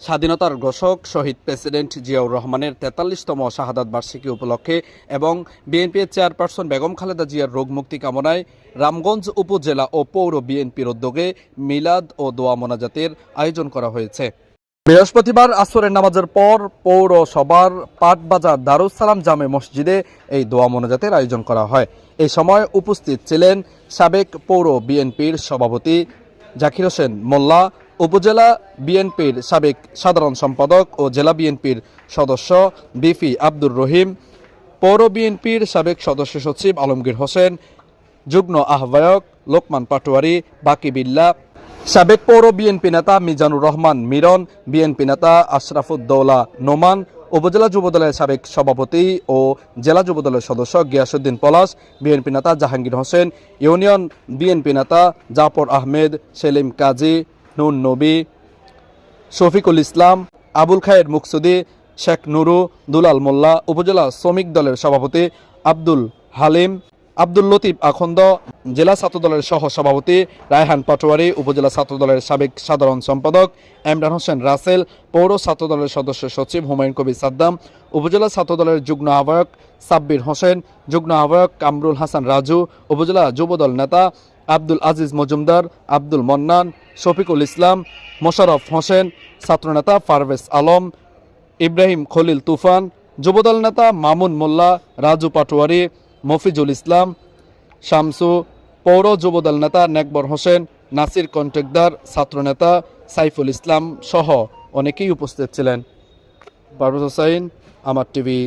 স্বাধীনতার ঘোষক শহীদ প্রেসিডেন্ট জিয়াউর রহমানের তেতাল্লিশতম শাহাদাত বার্ষিকী উপলক্ষে এবং বিএনপির চেয়ারপারসন বেগম খালেদা জিয়ার রোগ মুক্তি কামনায় রামগঞ্জ উপজেলা ও পৌর বিএনপির উদ্যোগে মিলাদ ও দোয়া মোনাজাতের আয়োজন করা হয়েছে। বৃহস্পতিবার আসরের নামাজের পর পৌরসভার পাটবাজার দারুসালাম জামে মসজিদে এই দোয়া মোনাজাতের আয়োজন করা হয়। এই সময় উপস্থিত ছিলেন সাবেক পৌর বিএনপির সভাপতি জাকির হোসেন মোল্লা উপজেলা বিএনপির সাবেক সাধারণ সম্পাদক ও জেলা বিএনপির সদস্য বিপি আব্দুর রহিম, পৌর বিএনপির সাবেক সদস্য সচিব আলমগীর হোসেন, যুগ্ম আহ্বায়ক লোকমান পাটোয়ারি, বাকি বিল্লা, সাবেক পৌর বিএনপি নেতা মিজানুর রহমান মিরন, বিএনপি নেতা আশরাফুদ্দৌলা নোমান, উপজেলা যুবদলের সাবেক সভাপতি ও জেলা যুবদলের সদস্য গিয়াসুদ্দিন পলাশ, বিএনপি নেতা জাহাঙ্গীর হোসেন, ইউনিয়ন বিএনপি নেতা জাফর আহমেদ, সেলিম কাজী নুন, নবী, শফিকুল ইসলাম, আবুল খায়ের মুকসুদি, শেখ নুরু, দুলাল মোল্লা, উপজেলা শ্রমিক দলের সভাপতি আব্দুল হালিম আব্দুল লতিফ আখন্দ, জেলা ছাত্রদলের সহ সভাপতি রায়হান পাটোয়ারি, উপজেলা ছাত্রদলের সাবেক সাধারণ সম্পাদক এমরান হোসেন রাসেল, পৌর ছাত্রদলের সদস্য সচিব হুমায়ুন কবির সাদ্দাম, উপজেলা ছাত্রদলের যুগ্ম আহ্বায়ক সাব্বির হোসেন, যুগ্ম আহ্বায়ক কামরুল হাসান রাজু, উপজেলা যুবদল নেতা আব্দুল আজিজ মজুমদার, আব্দুল মন্নান, শফিকুল ইসলাম, মোশারফ হোসেন, ছাত্রনেতা পারভেজ আলম, ইব্রাহিম খলিল তুফান, যুবদল নেতা মামুন মোল্লা, রাজু পাটোয়ারি মফিজুল ইসলাম, শামসু, পৌর যুবদল নেতা নেকবর হোসেন, নাসির কন্ট্রাক্টদার ছাত্রনেতা সাইফুল ইসলাম সহ অনেকেই উপস্থিত ছিলেন। পারভেজ হোসাইন, আমার টিভি।